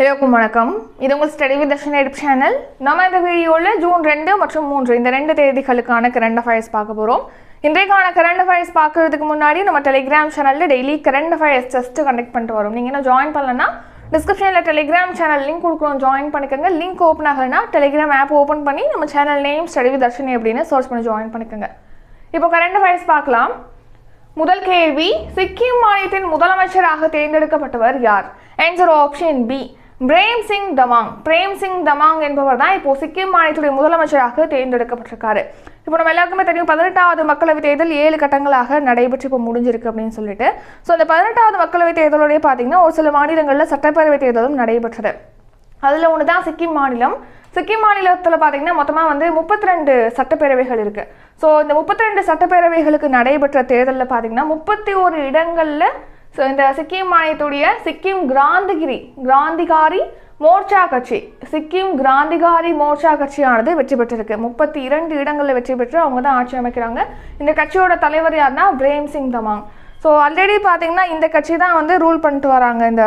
எல்லாருக்கும் வணக்கம். இது உங்கள் study with Darshan edu channel நம்ம இந்த வீடியோவில் ஜூன் ரெண்டு மற்றும் மூன்று இந்த ரெண்டு தேதிகளுக்கான கரண்ட் அஃபேர்ஸ் பார்க்க போகிறோம் இன்றைக்கான கரண்ட் அஃபேர்ஸ் பார்க்கறதுக்கு முன்னாடி நம்ம டெலிகிராம் சேனலில் daily current affairs test conduct பண்ணிட்டு வரோம். நீங்கள் இன்னும் ஜாயின் பண்ணலன்னா டிஸ்கிரிப்ஷனில் டெலிகிராம் சேனல் லிங்க் கொடுக்குறோம் ஜாயின் பண்ணிக்கோங்க. லிங்க் ஓப்பன் ஆகலைன்னா டெலிகிராம் ஆப் ஓப்பன் பண்ணி நம்ம channel name study with Dharshini அப்படின்னு சர்ச் பண்ணி ஜாயின் பண்ணிக்கோங்க. இப்போ கரண்ட் அஃபேர்ஸ் பார்க்கலாம். முதல் கேள்வி சிக்கிம் மாநிலத்தின் முதலமைச்சராக தேர்ந்தெடுக்கப்பட்டவர் யார்? Answer option B Prem Singh Tamang Prem Singh Tamang என்பவர் தான் இப்போ சிக்கிம் மாநிலத்துடைய முதலமைச்சராக தேர்ந்தெடுக்கப்பட்டிருக்காரு. இப்போ நம்ம எல்லாருக்குமே தெரியும் பதினெட்டாவது மக்களவைத் தேர்தல் ஏழு கட்டங்களாக நடைபெற்று இப்போ முடிஞ்சிருக்கு அப்படின்னு சொல்லிட்டு. ஸோ அந்த பதினெட்டாவது மக்களவைத் தேர்தலோடய பார்த்தீங்கன்னா ஒரு சில மாநிலங்களில் சட்டப்பேரவைத் தேர்தலும் நடைபெற்றது. அதில் ஒன்று தான் சிக்கிம் மாநிலம். சிக்கிம் மாநிலத்தில் பார்த்தீங்கன்னா மொத்தமாக வந்து முப்பத்தி ரெண்டு சட்டப்பேரவைகள் இருக்குது ஸோ இந்த முப்பத்தி ரெண்டு சட்டப்பேரவைகளுக்கு நடைபெற்ற தேர்தலில் பார்த்தீங்கன்னா முப்பத்தி ஒரு இடங்களில் ஸோ இந்த சிக்கிம் மாநிலத்துடைய சிக்கிம் கிராந்திகிரி கிராந்திகாரி மோர்ச்சா கட்சி. சிக்கிம் கிராந்திகாரி மோர்ச்சா கட்சியானது வெற்றி பெற்றிருக்கு. முப்பத்தி இரண்டு இடங்களில் வெற்றி பெற்று அவங்க தான் ஆட்சி அமைக்கிறாங்க. இந்த கட்சியோட தலைவர் யாருன்னா பிரேம் சிங் தமாங். ஸோ ஆல்ரெடி பார்த்தீங்கன்னா இந்த கட்சி தான் வந்து ரூல் பண்ணிட்டு வராங்க. இந்த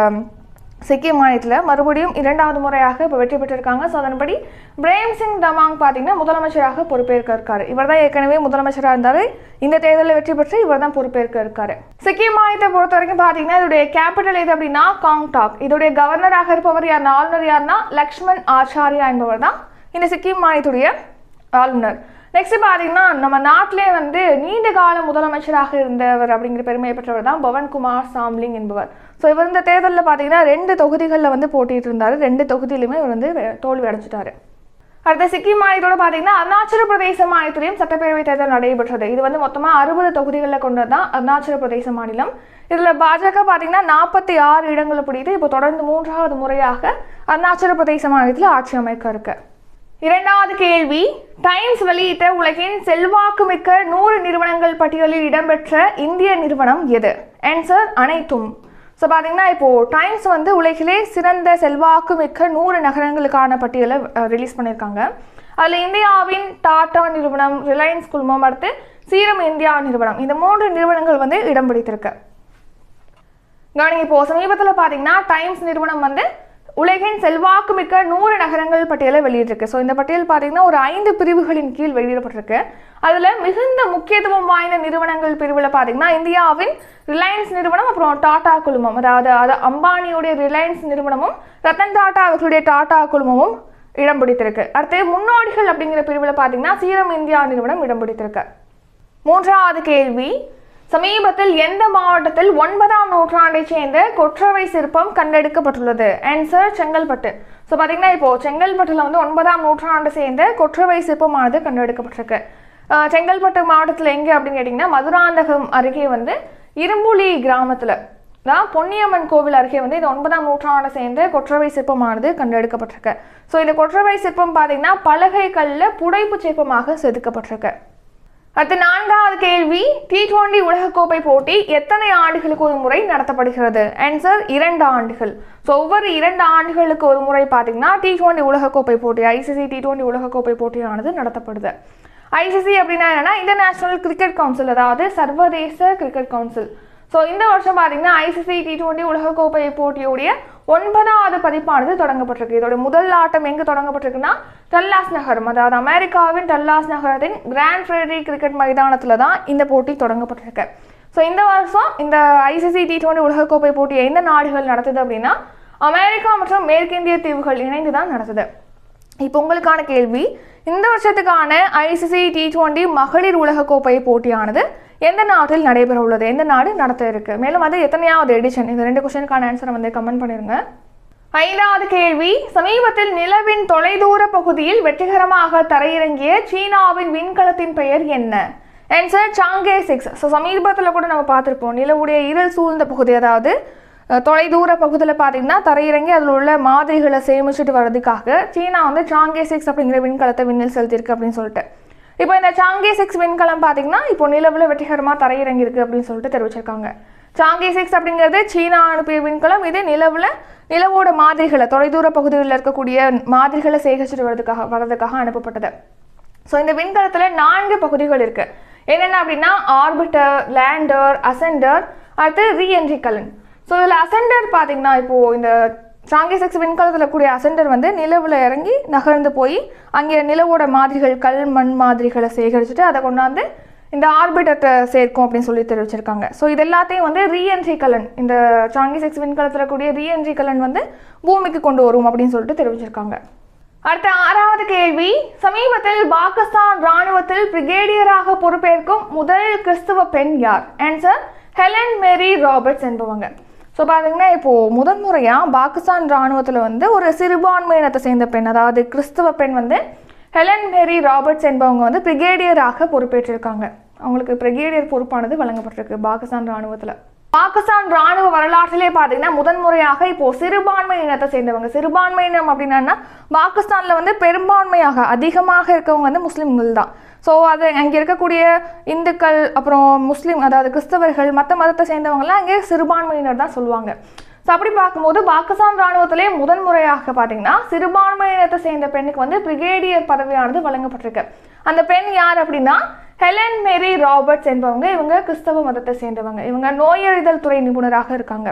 சிக்கிம் மாநிலத்தில் மறுபடியும் இரண்டாவது முறையாக இப்போ வெற்றி பெற்றிருக்காங்க. ஸோ அதன்படி பிரேம் சிங் தமாங் பார்த்தீங்கன்னா முதலமைச்சராக பொறுப்பேற்க இருக்காரு. இவர் தான் ஏற்கனவே முதலமைச்சராக இருந்தார். இந்த தேர்தலில் வெற்றி பெற்று இவர் தான் பொறுப்பேற்க இருக்காரு. சிக்கிம் மாநிலத்தை பொறுத்த வரைக்கும் பார்த்தீங்கன்னா இதோடைய கேபிட்டல் எது அப்படின்னா காங்டாக். இதோடைய கவர்னராக இருப்பவர் யார்? ஆளுநர் யாருன்னா லக்ஷ்மண் ஆச்சாரியா என்பவர் தான் இந்த சிக்கிம் மாநிலத்துடைய ஆளுநர். நெக்ஸ்ட் பார்த்தீங்கன்னா நம்ம நாட்டிலே வந்து நீண்ட கால முதலமைச்சராக இருந்தவர் அப்படிங்கிற பெருமையை பெற்றவர் தான் பவன்குமார் சாம்லிங் என்பவர். ஸோ இவர் இந்த தேர்தலில் பார்த்தீங்கன்னா ரெண்டு தொகுதிகளில் வந்து போட்டிட்டு இருந்தார். ரெண்டு தொகுதியிலுமே இவர் வந்து தோல்வி அடைஞ்சிட்டாரு. அடுத்த சிக்கிம் மாநிலத்தோட பார்த்தீங்கன்னா அருணாச்சல பிரதேச மாநிலத்திலையும் சட்டப்பேரவை தேர்தல் நடைபெற்றது. இது வந்து மொத்தமாக அறுபது தொகுதிகளில் கொண்டது தான் அருணாச்சல பிரதேச மாநிலம். இதில் பாஜக பார்த்தீங்கன்னா நாற்பத்தி ஆறு இடங்களை பிடித்து இப்போ தொடர்ந்து மூன்றாவது முறையாக அருணாச்சல பிரதேச மாநிலத்தில் ஆட்சி அமைக்க இருக்குது இரண்டாவது கேள்வி. டைம்ஸ் வெளியிட்ட உலகின் செல்வாக்குமிக்க நூறு நிறுவனங்கள் பட்டியலில் இடம்பெற்ற இந்திய நிறுவனம் எது? ஆன்சர் அனைத்தும். ஸோ பார்த்தீங்கன்னா இப்போது டைம்ஸ் வந்து உலகிலே சிறந்த செல்வாக்குமிக்க நூறு நகரங்களுக்கான பட்டியலை ரிலீஸ் பண்ணியிருக்காங்க. அதில் இந்தியாவின் டாடா நிறுவனம் ரிலையன்ஸ் குழுமம் அடுத்து சீரம் இந்தியா நிறுவனம். இந்த மூன்று நிறுவனங்கள் வந்து இடம் பிடித்திருக்கு. கவனிங்க இப்போது சமீபத்தில் பார்த்தீங்கன்னா டைம்ஸ் நிறுவனம் வந்து உலகின் செல்வாக்குமிக்க நூறு நகரங்கள் பட்டியலை வெளியிட்டிருக்கு. ஸோ இந்த பட்டியல் பார்த்தீங்கன்னா ஒரு ஐந்து பிரிவுகளின் கீழ் வெளியிடப்பட்டிருக்கு. அதில் மிகுந்த முக்கியத்துவம் வாய்ந்த நிறுவனங்கள் பிரிவில் பார்த்தீங்கன்னா இந்தியாவின் ரிலையன்ஸ் நிறுவனம் அப்புறம் டாடா குழுமம். அதாவது அது அம்பானியுடைய ரிலையன்ஸ் நிறுவனமும் ரத்தன் டாடா அவர்களுடைய டாடா குழுமமும் இடம் பிடித்திருக்கு. அடுத்து முன்னோடிகள் அப்படிங்கிற பிரிவில் பார்த்தீங்கன்னா சீரம் இந்தியா நிறுவனம் இடம் பிடித்திருக்கு. மூன்றாவது கேள்வி சமீபத்தில் எந்த மாவட்டத்தில் ஒன்பதாம் நூற்றாண்டை சேர்ந்த கொற்றவை சிற்பம் கண்டெடுக்கப்பட்டுள்ளது? ஆன்சர் செங்கல்பட்டு. ஸோ பார்த்தீங்கன்னா இப்போ செங்கல்பட்டுல வந்து ஒன்பதாம் நூற்றாண்டு சேர்ந்த கொற்றவை சிற்பமானது கண்டெடுக்கப்பட்டிருக்கு. செங்கல்பட்டு மாவட்டத்தில் எங்கே அப்படின்னு கேட்டிங்கன்னா மதுராந்தகம் அருகே வந்து இரும்புலி கிராமத்தில் தான் பொன்னியம்மன் கோவில் அருகே வந்து இது ஒன்பதாம் நூற்றாண்டை சேர்ந்த கொற்றவை சிற்பமானது கண்டெடுக்கப்பட்டிருக்கு. ஸோ இந்த கொற்றவை சிற்பம் பார்த்தீங்கன்னா பலகை கல்லில் புடைப்பு சிற்பமாக செதுக்கப்பட்டிருக்கு. அடுத்து நான்காவது கேள்வி டி டுவெண்டி உலகக்கோப்பை போட்டி எத்தனை ஆண்டுகளுக்கு ஒரு முறை நடத்தப்படுகிறது? ஆன்சர் இரண்டு ஆண்டுகள். ஸோ ஒவ்வொரு இரண்டு ஆண்டுகளுக்கு ஒரு முறை பார்த்தீங்கன்னா டி டுவெண்டி உலகக்கோப்பை போட்டி ஐசிசி டி டுவெண்டி உலகக்கோப்பை போட்டியானது நடத்தப்படுது. ஐசிசி அப்படின்னா என்னன்னா இன்டர்நேஷனல் கிரிக்கெட் கவுன்சில் அதாவது சர்வதேச கிரிக்கெட் கவுன்சில் ஸோ இந்த வருஷம் பார்த்தீங்கன்னா ஐசிசி டி டுவெண்டி உலகக்கோப்பை போட்டியுடைய ஒன்பதாவது பதிப்பானது தொடங்கப்பட்டிருக்கு. இதோட முதல் ஆட்டம் எங்கே தொடங்கப்பட்டிருக்குன்னா டல்லாஸ் நகரம். அதாவது அமெரிக்காவின் டல்லாஸ் நகரத்தின் கிராண்ட் ஃப்ரெட்ரி கிரிக்கெட் மைதானத்தில் தான் இந்த போட்டி தொடங்கப்பட்டிருக்கு. ஸோ இந்த வருஷம் இந்த ஐசிசி டி டுவெண்டி உலகக்கோப்பை போட்டியை எந்த நாடுகள் நடத்துது அப்படின்னா அமெரிக்கா மற்றும் மேற்கிந்திய தீவுகள் இணைந்து தான் நடத்துது. இப்போ உங்களுக்கான கேள்வி இந்த வருஷத்துக்கான ஐசிசி டி டுவெண்டி மகளிர் உலகக்கோப்பை போட்டியானது எந்த நாட்டில் நடைபெற உள்ளது எந்த நாடு நடத்த இருக்கு? மேலும் அது எத்தனையாவது எடிஷன் இந்த ரெண்டு கொஸ்டினுக்கான ஆன்சரை வந்து கமெண்ட் பண்ணிருங்க. ஐந்தாவது கேள்வி சமீபத்தில் நிலவின் தொலைதூர பகுதியில் வெற்றிகரமாக தரையிறங்கிய சீனாவின் விண்கலத்தின் பெயர் என்ன? ஆன்சர் சாங்கே சிக்ஸ் ஸோ சமீபத்தில் கூட நம்ம பார்த்துருப்போம். நிலவுடைய இருள் சூழ்ந்த பகுதி அதாவது தொலைதூர பகுதியில் பார்த்தீங்கன்னா தரையிறங்கி அதில் உள்ள மாதிரிகளை சேமிச்சுட்டு வர்றதுக்காக சீனா வந்து சாங்கே சிக்ஸ் அப்படிங்கிற விண்கலத்தை விண்ணில் செலுத்தியிருக்கு அப்படின்னு சொல்லிட்டு. இப்போ இந்த சாங்கே சிக்ஸ் விண்கலம் பார்த்தீங்கன்னா இப்போ நிலவில் வெற்றிகரமாக தரையிறங்கியிருக்கு அப்படின்னு சொல்லிட்டு தெரிவிச்சிருக்காங்க. சாங்கே சிக்ஸ் அப்படிங்கிறது சீனா அனுப்பிய விண்கலம். இது நிலவில் நிலவோட மாதிரிகளை தொலைதூர பகுதிகளில் இருக்கக்கூடிய மாதிரிகளை சேகரிச்சுட்டு வரதுக்காக வர்றதுக்காக அனுப்பப்பட்டது. ஸோ இந்த விண்கலத்தில் நான்கு பகுதிகள் இருக்குது என்னென்ன அப்படின்னா ஆர்பிட்டர் லேண்டர் அசெண்டர் அடுத்து ரீஎன்ட்ரி கலன். ஸோ இதில் அசெண்டர் பார்த்தீங்கன்னா இப்போது இந்த சாங்கி சிக்ஸ் விண்கலத்தில் கூடிய அசெண்டர் வந்து நிலவில் இறங்கி நகர்ந்து போய் அங்கே நிலவோட மாதிரிகள் கல் மண் மாதிரிகளை சேகரிச்சுட்டு அதை கொண்டாந்து இந்த ஆர்பிட்டத்தை சேர்க்கும் அப்படின்னு சொல்லி தெரிவிச்சிருக்காங்க. ஸோ இது எல்லாத்தையும் வந்து ரீஎன்ட்ரி கலன் இந்த சாங்கி சிக்ஸ் விண்கலத்தில் கூடிய ரீஎன்ட்ரி கலன் வந்து பூமிக்கு கொண்டு வரும் அப்படின்னு சொல்லிட்டு தெரிவிச்சிருக்காங்க. அடுத்த ஆறாவது கேள்வி சமீபத்தில் பாகிஸ்தான் ராணுவத்தில் பிரிகேடியராக பொறுப்பேற்கும் முதல் கிறிஸ்துவ பெண் யார்? ஆன்சர் ஹெலன் மேரி ராபர்ட்ஸ் என்பவங்க. ஸோ பார்த்தீங்கன்னா இப்போது முதன்முறையாக பாகிஸ்தான் ராணுவத்தில் வந்து ஒரு சிறுபான்மையினத்தை சேர்ந்த பெண் அதாவது கிறிஸ்துவ பெண் வந்து ஹெலன் மேரி ராபர்ட்ஸ் என்பவங்க வந்து பிரிகேடியராக பொறுப்பேற்றிருக்காங்க. அவங்களுக்கு பிரிகேடியர் பொறுப்பானது வழங்கப்பட்டிருக்கு பாகிஸ்தான் ராணுவத்தில். பாகிஸ்தான் ராணுவ வரலாற்றிலே பார்த்தீங்கன்னா முதன்முறையாக இப்போ சிறுபான்மை இனத்தை சேர்ந்தவங்க. சிறுபான்மை இனம் அப்படின்னா பாகிஸ்தானில் வந்து பெரும்பான்மையாக அதிகமாக இருக்கவங்க வந்து முஸ்லீம்கள் தான். ஸோ அது அங்கே இருக்கக்கூடிய இந்துக்கள் அப்புறம் முஸ்லீம் அதாவது கிறிஸ்தவர்கள் மற்ற மதத்தை சேர்ந்தவங்கலாம் அங்கே சிறுபான்மையினர் தான் சொல்லுவாங்க. ஸோ அப்படி பார்க்கும்போது பாகிஸ்தான் ராணுவத்திலே முதன்முறையாக பார்த்தீங்கன்னா சிறுபான்மை இனத்தை சேர்ந்த பெண்ணுக்கு வந்து பிரிகேடியர் பதவியானது வழங்கப்பட்டிருக்கு. அந்த பெண் யார் அப்படின்னா ஹெலன் மேரி ராபர்ட்ஸ் என்பவங்க இவங்க கிறிஸ்தவ மதத்தை சேர்ந்தவங்க. இவங்க நோயறிதல் துறை நிபுணராக இருக்காங்க.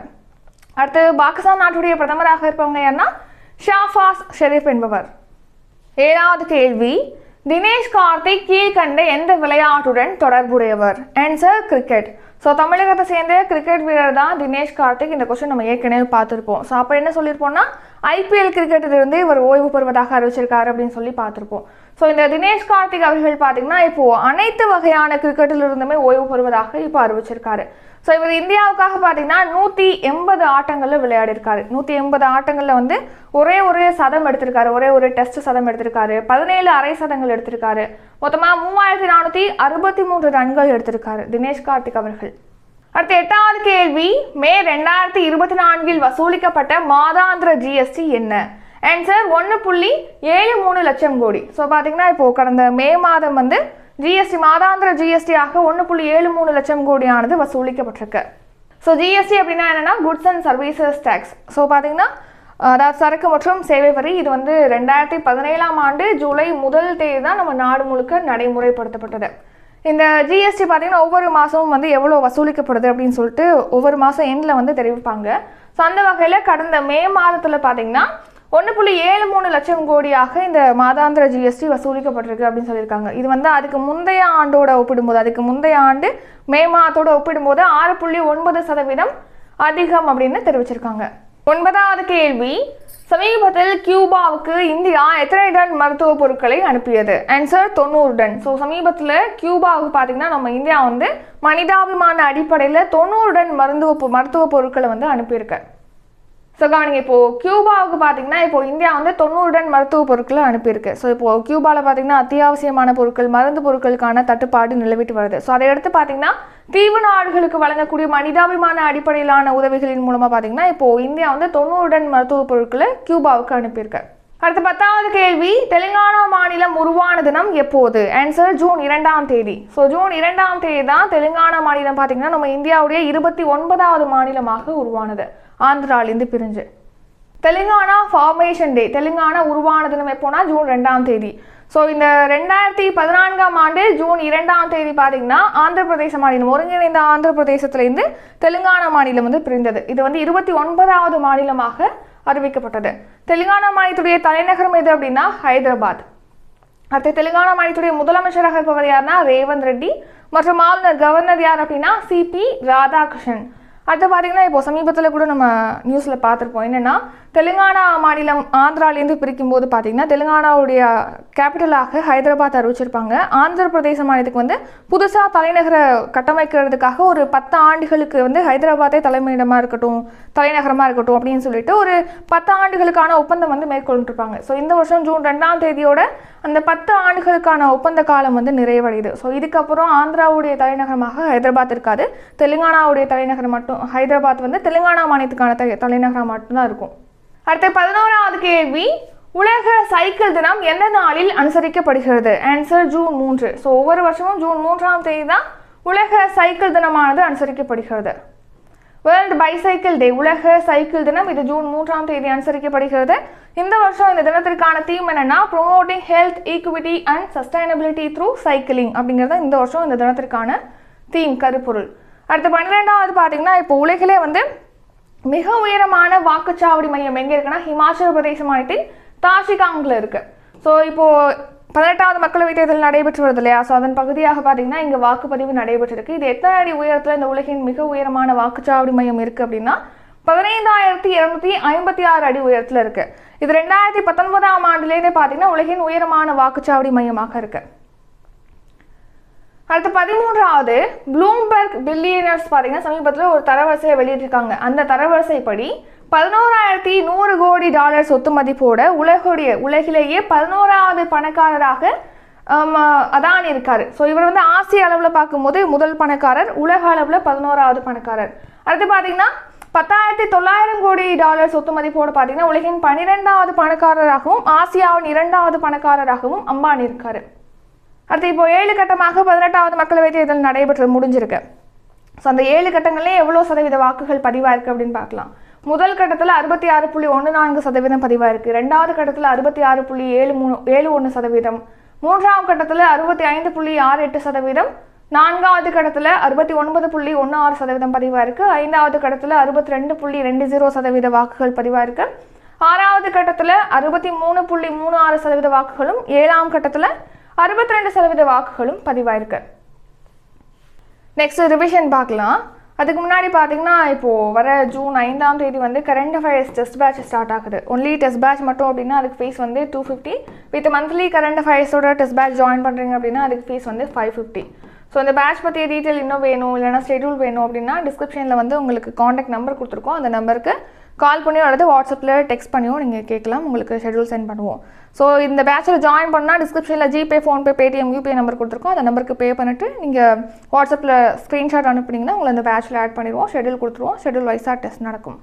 அடுத்து பாகிஸ்தான் நாட்டுடைய பிரதமராக இருப்பவங்க யாருன்னா ஷாஃபாஸ் ஷெரீப் என்பவர். ஏழாவது கேள்வி தினேஷ் கார்த்திக் கீழ்கண்ட எந்த விளையாட்டுடன் தொடர்புடையவர்? ஆன்சர் கிரிக்கெட் ஸோ தமிழகத்தை சேர்ந்த கிரிக்கெட் வீரர் தான் தினேஷ் கார்த்திக். இந்த கொஸ்டின் நம்ம ஏற்கனவே பார்த்துருப்போம். ஸோ அப்போ என்ன சொல்லியிருப்போம்னா ஐபிஎல் கிரிக்கெட்டிலிருந்து இவர் ஓய்வு பெறுவதாக அறிவிச்சிருக்காரு அப்படின்னு சொல்லி பார்த்துருப்போம். ஸோ இந்த தினேஷ் கார்த்திக் அவர்கள் பார்த்தீங்கன்னா இப்போ அனைத்து வகையான கிரிக்கெட்டில் இருந்துமே ஓய்வு பெறுவதாக இப்போ அறிவிச்சிருக்காரு. ஸோ இவர் இந்தியாவுக்காக பார்த்தீங்கன்னா நூற்றி எண்பது ஆட்டங்களில் விளையாடிருக்காரு. நூற்றி எண்பது ஆட்டங்களில் வந்து ஒரே ஒரு சதம் எடுத்திருக்காரு. ஒரே ஒரு டெஸ்ட் சதம் எடுத்திருக்காரு. பதினேழு அரை சதங்கள் எடுத்திருக்காரு. மொத்தமாக மூவாயிரத்தி நானூற்றி அறுபத்தி மூன்று ரன்கள் எடுத்திருக்காரு தினேஷ் கார்த்திக் அவர்கள். அடுத்த எட்டாவது கேள்வி மே ரெண்டாயிரத்தி இருபத்தி நான்கில் வசூலிக்கப்பட்ட மாதாந்திர ஜிஎஸ்டி என்ன? ஆன்சர் ஒன்று புள்ளி ஏழு மூணு லட்சம் கோடி. ஸோ பார்த்தீங்கன்னா இப்போ கடந்த மே மாதம் வந்து ஜிஎஸ்டி மாதாந்திர ஜிஎஸ்டியாக ஒன்று புள்ளி ஏழு மூணு லட்சம் கோடியானது வசூலிக்கப்பட்டிருக்கு. ஸோ ஜிஎஸ்டி அப்படின்னா என்னென்னா goods and services tax so பார்த்தீங்கன்னா அதாவது சரக்கு மற்றும் சேவை வரி இது வந்து ரெண்டாயிரத்தி பதினேழாம் ஆண்டு ஜூலை முதல் தேதி தான் நம்ம நாடு முழுக்க நடைமுறைப்படுத்தப்பட்டது. இந்த ஜிஎஸ்டி பார்த்தீங்கன்னா ஒவ்வொரு மாதமும் வந்து எவ்வளோ வசூலிக்கப்படுது அப்படின்னு சொல்லிட்டு ஒவ்வொரு மாதம் எண்டில் வந்து தெரிவிப்பாங்க. ஸோ அந்த வகையில் கடந்த மே மாதத்தில் பார்த்தீங்கன்னா ஒன்று புள்ளி ஏழு மூணு லட்சம் கோடியாக இந்த மாதாந்திர ஜிஎஸ்டி வசூலிக்கப்பட்டிருக்கு அப்படின்னு சொல்லியிருக்காங்க. இது வந்து அதுக்கு முந்தைய ஆண்டோட ஒப்பிடும்போது அதுக்கு முந்தைய ஆண்டு மே மாதத்தோட ஒப்பிடும்போது ஆறு புள்ளி ஒன்பது சதவீதம் அதிகம் அப்படின்னு தெரிவிச்சிருக்காங்க. ஒன்பதாவது கேள்வி சமீபத்தில் கியூபாவுக்கு இந்தியா எத்தனை டன் மருத்துவ பொருட்களை அனுப்பியது? ஆன்சர் தொண்ணூறு டன். ஸோ சமீபத்தில் கியூபாவுக்கு பார்த்தீங்கன்னா நம்ம இந்தியா வந்து மனிதாபிமான அடிப்படையில் தொண்ணூறு டன் மருந்து மருத்துவ பொருட்களை வந்து அனுப்பியிருக்கு. ஸோ கவனிங்க இப்போது கியூபாவுக்கு பார்த்தீங்கன்னா இப்போ இந்தியா வந்து தொண்ணூறு டன் மருத்துவ பொருட்களை அனுப்பியிருக்கு. ஸோ இப்போ கியூபாவில் பார்த்தீங்கன்னா அத்தியாவசியமான பொருட்கள் மருந்து பொருட்களுக்கான தட்டுப்பாடு நிலவிட்டு வருது. ஸோ அதை எடுத்து பார்த்தீங்கன்னா தீவு நாடுகளுக்கு வழங்கக்கூடிய மனிதாபிமான அடிப்படையிலான உதவிகளின் மூலமாக பார்த்தீங்கன்னா இப்போது இந்தியா வந்து தொண்ணூறு டன் மருத்துவ பொருட்களை கியூபாவுக்கு அனுப்பியிருக்கு. அடுத்த பத்தாவது கேள்வி தெலுங்கானா மாநிலம் உருவான தினம் எப்போது? ஆன்சர் ஜூன் இரண்டாம் தேதி. ஸோ ஜூன் இரண்டாம் தேதி தான் தெலுங்கானா மாநிலம் பார்த்தீங்கன்னா நம்ம இந்தியாவுடைய இருபத்தி ஒன்பதாவது மாநிலமாக உருவானது. ஆந்திராலேருந்து பிரிஞ்சு. தெலுங்கானா ஃபார்மேஷன் டே தெலுங்கானா உருவான தினம் எப்போனா ஜூன் ரெண்டாம் தேதி. ஸோ இந்த ரெண்டாயிரத்தி பதினான்காம் ஆண்டு ஜூன் இரண்டாம் தேதி பார்த்தீங்கன்னா ஆந்திர பிரதேச மாநிலம் ஒருங்கிணைந்த ஆந்திர பிரதேசத்திலேருந்து தெலுங்கானா மாநிலம் வந்து பிரிந்தது. இது வந்து இருபத்தி ஒன்பதாவது மாநிலமாக அறிவிக்கப்பட்டது. தெலுங்கானா மாநிலத்துடைய தலைநகரம் எது அப்படின்னா ஹைதராபாத். அடுத்து தெலுங்கானா மாநிலத்துடைய முதலமைச்சராக இருப்பவர் யாருன்னா ரேவந்த் ரெட்டி. மற்றும் ஆளுநர் கவர்னர் யார் அப்படின்னா சிபி ராதாகிருஷ்ணன். அடுத்து பார்த்தீங்கன்னா இப்போ சமீபத்தில் கூட நம்ம நியூஸில் பார்த்துருப்போம். என்னென்னா தெலுங்கானா மாநிலம் ஆந்திராலேருந்து பிரிக்கும்போது பார்த்தீங்கன்னா தெலுங்கானாவுடைய கேபிட்டலாக ஹைதராபாத் அறிவிச்சிருப்பாங்க. ஆந்திர பிரதேச மாநிலத்துக்கு வந்து புதுசாக தலைநகரை கட்டமைக்கிறதுக்காக ஒரு பத்து ஆண்டுகளுக்கு வந்து ஹைதராபாத்தே தலைமையிடமாக இருக்கட்டும் தலைநகரமாக இருக்கட்டும் அப்படின்னு சொல்லிட்டு ஒரு பத்து ஆண்டுகளுக்கான ஒப்பந்தம் வந்து மேற்கொண்டிருப்பாங்க. ஸோ இந்த வருஷம் ஜூன் ரெண்டாம் தேதியோட அந்த பத்து ஆண்டுகளுக்கான ஒப்பந்த காலம் வந்து நிறைவடையுது. ஸோ இதுக்கப்புறம் ஆந்திராவுடைய தலைநகரமாக ஹைதராபாத் இருக்காது. தெலுங்கானாவுடைய தலைநகரம் மட்டும் ஹைதராபாத் வந்து தெலுங்கானா மாநிலத்துக்கான த- தலைநகரம் மட்டும்தான் இருக்கும். அடுத்த பதினோராவது கேள்வி உலக சைக்கிள் தினம் எந்த நாளில் அனுசரிக்கப்படுகிறது? ஆன்சர் ஜூன் மூன்று. ஸோ ஒவ்வொரு வருஷமும் ஜூன் மூன்றாம் தேதி தான் உலக சைக்கிள் தினமானது அனுசரிக்கப்படுகிறது. வேர்ல்டு பைசைக்கிள் டே உலக சைக்கிள் தினம் இது ஜூன் மூன்றாம் தேதி அனுசரிக்கப்படுகிறது. இந்த வருஷம் இந்த தினத்திற்கான தீம் என்னன்னா promoting health equity and sustainability through cycling அப்படிங்கிறது இந்த வருஷம் இந்த தினத்திற்கான தீம் கருப்பொருள். அடுத்து பன்னிரெண்டாவது பார்த்தீங்கன்னா இப்போ உலகிலே வந்து மிக உயரமான வாக்குச்சாவடி மையம் எங்கே இருக்குன்னா ஹிமாச்சல பிரதேச மாநிலத்தின் தாஷிகாங்கில் இருக்குது ஸோ இப்போது பதினெட்டாவது மக்களவைத் தேர்தல் நடைபெற்று வருது இல்லையா? ஸோ அதன் பகுதியாக பார்த்தீங்கன்னா இங்கே வாக்குப்பதிவு நடைபெற்றிருக்கு. இது எத்தனை அடி உயரத்தில் இந்த உலகின் மிக உயரமான வாக்குச்சாவடி மையம் இருக்குது அப்படின்னா பதினைந்தாயிரத்தி இரநூத்தி ஐம்பத்தி ஆறு அடி உயரத்தில் இருக்கு. இது ரெண்டாயிரத்தி பத்தொன்பதாம் ஆண்டுலேருந்தே பார்த்தீங்கன்னா உலகின் உயரமான வாக்குச்சாவடி மையமாக இருக்குது அடுத்து பதிமூன்றாவது ப்ளூம்பர்க் பில்லியனர்ஸ் பார்த்தீங்கன்னா சமீபத்தில் ஒரு தரவரிசையை வெளியிட்டிருக்காங்க. அந்த தரவரிசைப்படி பதினோராயிரத்தி நூறு கோடி டாலர் சொத்து மதிப்போட உலகுடைய உலகிலேயே பதினோராவது பணக்காரராக ஆம், அதானி இருக்காரு. ஸோ இவர் வந்து ஆசிய அளவில் பார்க்கும்போது முதல் பணக்காரர் உலக அளவில் பதினோராவது பணக்காரர். அடுத்து பார்த்தீங்கன்னா பத்தாயிரத்தி தொள்ளாயிரம் கோடி டாலர் சொத்து மதிப்போடு பார்த்தீங்கன்னா உலகின் பன்னிரெண்டாவது பணக்காரராகவும் ஆசியாவின் இரண்டாவது பணக்காரராகவும் அம்பானி இருக்காரு. அடுத்து இப்போ ஏழு கட்டமாக பதினெட்டாவது மக்களவைத் தேர்தல் நடைபெற்று முடிஞ்சிருக்கு. ஸோ அந்த ஏழு கட்டங்கள்லேயே எவ்வளோ சதவீத வாக்குகள் பதிவாயிருக்கு அப்படின்னு பார்க்கலாம். முதல் கட்டத்தில் அறுபத்தி ஆறு புள்ளி ஒன்று நான்கு சதவீதம் பதிவாயிருக்கு ரெண்டாவது கட்டத்தில் அறுபத்தி ஆறு புள்ளி ஏழு மூணு ஏழு ஒன்று சதவீதம். மூன்றாம் கட்டத்தில் அறுபத்தி ஐந்து புள்ளி ஆறு எட்டு சதவீதம். நான்காவது கட்டத்தில் அறுபத்தி ஒன்பது புள்ளி ஒன்று ஆறு சதவீதம் பதிவாயிருக்கு ஐந்தாவது கட்டத்தில் அறுபத்தி ரெண்டு புள்ளி ரெண்டு ஜீரோ சதவீத வாக்குகள் பதிவாயிருக்கு ஆறாவது கட்டத்தில் அறுபத்தி மூணு புள்ளி மூணு ஆறு சதவீத வாக்குகளும் ஏழாம் கட்டத்தில் அறுபத்தி ரெண்டு சதவீத வாக்குகளும் பதிவாயிருக்கு. நெக்ஸ்ட் ரிவிஷன் பார்க்கலாம். அதுக்கு முன்னாடி பார்த்தீங்கன்னா இப்போது வர ஜூன் ஐந்தாம் தேதி வந்து current affairs test batch start ஆகுது. ஒன்லி டெஸ்ட் பேட்ச் மட்டும் அப்படின்னா அதுக்கு ஃபீஸ் வந்து two fifty with monthly current அஃபேர்ஸோட test batch join பண்ணுறீங்க அப்படின்னா அதுக்கு ஃபீஸ் வந்து ஃபைவ் ஃபிஃப்டி ஸோ அந்த பேட்ச் பற்றிய டீட்டெயில் இன்னும் வேணும் இல்லைனா ஷெட்யூல் வேணும் அப்படின்னா டிஸ்கிரிப்ஷனில் வந்து உங்களுக்கு காண்டாக்ட் நம்பர் கொடுத்துருக்கோம். அந்த நம்பருக்கு கால் பண்ணியோ அல்லது வாட்ஸ்அப்பில் டெக்ஸ்ட் பண்ணியோ நீங்கள் கேட்கலாம். உங்களுக்கு ஷெட்யூல் சென்ட் பண்ணுவோம். ஸோ இந்த பேட்சில் ஜாயின் பண்ணால் டிஸ்கிரிப்ஷனில் GPay PhonePe Paytm UPI number கொடுத்துருக்கோம். அந்த நம்பருக்கு பே பண்ணிவிட்டு நீங்கள் வாட்ஸ்அப்பில் ஸ்க்ரீன்ஷாட் அனுப்புனீங்கன்னா உங்களை அந்த பேட்சில் ஆட் பண்ணிடுவோம் ஷெட்யூல் கொடுத்துருவோம். ஷெட்யூல் வைஸாக டெஸ்ட் நடக்கும்.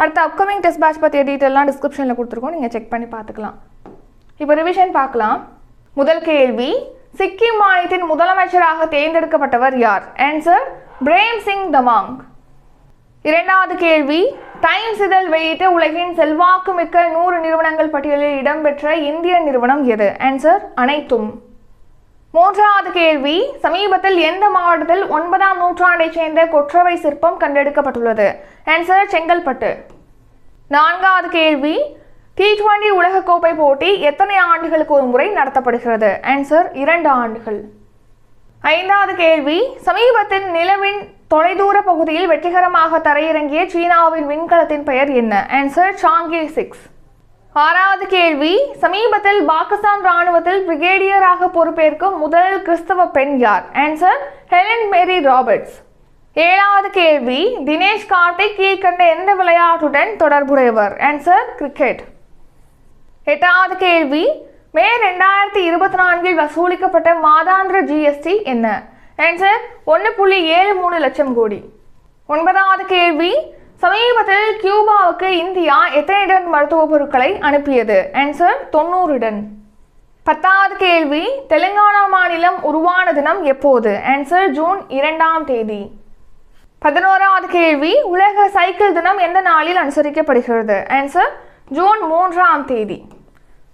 அடுத்த அப்கமிங் டெஸ்ட் பேட்ச் பற்றிய டீட்டெயிலாம் டிஸ்கிரிப்ஷனில் கொடுத்துருக்கோம். நீங்கள் செக் பண்ணி பார்த்துக்கலாம். இப்போ ரிவிஷன் பார்க்கலாம். முதல் கேள்வி சிக்கிம் மாநிலத்தின் முதலமைச்சராக தேர்ந்தெடுக்கப்பட்டவர் யார்? ஆன்சர் பிரேம் சிங் தமாங் இரண்டாவது கேள்வி டைம்ஸ் இதழ் வெளியிட்ட உலகின் செல்வாக்கு மிக்க நூறு நிறுவனங்கள் பட்டியலில் இடம்பெற்ற இந்திய நிறுவனம் எது? ஆன்சர் அனைத்தும். மூன்றாவது கேள்வி சமீபத்தில் எந்த மாவட்டத்தில் ஒன்பதாம் நூற்றாண்டைச் சேர்ந்த கொற்றவை சிற்பம் கண்டெடுக்கப்பட்டுள்ளது? ஆன்சர் செங்கல்பட்டு. நான்காவது கேள்வி டி டுவெண்டி உலகக்கோப்பை போட்டி எத்தனை ஆண்டுகளுக்கு ஒரு முறை நடத்தப்படுகிறது? ஆன்சர் இரண்டு ஆண்டுகள். ஐந்தாவது கேள்வி சமீபத்தில் நிலவின் தொலைதூர பகுதியில் வெற்றிகரமாக தரையிறங்கிய சீனாவின் விண்கலத்தின் பெயர் என்ன? ஆன்சர் சாங்கே சிக்ஸ் ஆறாவது கேள்வி சமீபத்தில் பாகிஸ்தான் ராணுவத்தில் பிரிகேடியராக பொறுப்பேற்கும் முதல் கிறிஸ்தவ பெண் யார்? ஆன்சர் ஹெலன் மேரி ராபர்ட்ஸ் ஏழாவது கேள்வி தினேஷ் கார்த்திக் கீழ்கண்ட எந்த விளையாட்டுடன் தொடர்புடையவர்? ஆன்சர் கிரிக்கெட் எட்டாவது கேள்வி மே ரெண்டாயிரத்தி இருபத்தி நான்கில் வசூலிக்கப்பட்ட மாதாந்திர ஜிஎஸ்டி என்ன? ஆன்சர் ஒன்று புள்ளி ஏழு மூணு லட்சம் கோடி. ஒன்பதாவது கேள்வி சமீபத்தில் கியூபாவுக்கு இந்தியா எத்தனை டன் மருத்துவ பொருட்களை அனுப்பியது? ஆன்சர் தொண்ணூறு டன். பத்தாவது கேள்வி தெலுங்கானா மாநிலம் உருவான தினம் எப்போது? ஆன்சர் ஜூன் இரண்டாம் தேதி. பதினோராவது கேள்வி உலக சைக்கிள் தினம் எந்த நாளில் அனுசரிக்கப்படுகிறது? ஆன்சர் ஜூன் மூன்றாம் தேதி.